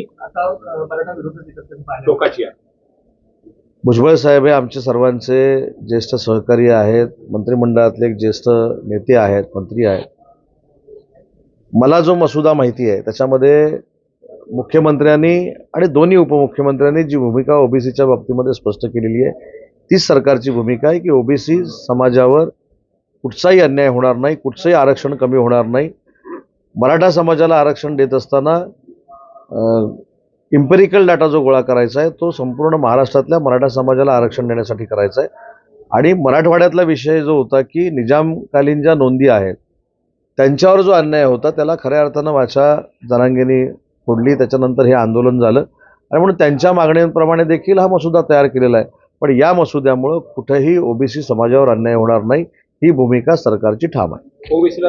अं, मराठा विरोधात एकत्रित पाहिलं टोकाची आहे. भुजबळ साहेब हे आमचे सर्वांचे ज्येष्ठ सहकारी आहेत मंत्रिमंडळातले एक ज्येष्ठ नेते आहेत मंत्री आहेत. मला जो मसुदा माहिती आहे त्याच्यामध्ये मुख्यमंत्र्यांनी आणि दोन्ही उपमुख्यमंत्र्यांनी जी भूमिका ओबीसीच्या बाबतीमध्ये स्पष्ट केलेली आहे तीच सरकारची भूमिका आहे की ओबीसी समाजावर कुठचाही अन्याय होणार नाही कुठचंही आरक्षण कमी होणार नाही. मराठा समाजाला आरक्षण देत असताना इम्पेरिकल डाटा जो गोळा करायचा आहे तो संपूर्ण महाराष्ट्रातल्या मराठा समाजाला आरक्षण देण्यासाठी करायचा आहे. आणि मराठवाड्यातला विषय जो होता की निजामकालीन ज्या नोंदी आहेत त्यांच्यावर जो अन्याय होता त्याला खऱ्या अर्थानं वाचा जनांगेनी फोडली. त्याच्यानंतर हे आंदोलन झालं. आणि म्हणून त्यांच्या मागण्यांप्रमाणे देखील हा मसुदा तयार केलेला आहे. पण या मसुद्यामुळं कुठेही ओबीसी समाजावर अन्याय होणार नाही. ही भूमिका सरकारची ठाम आहे. ओबीसीला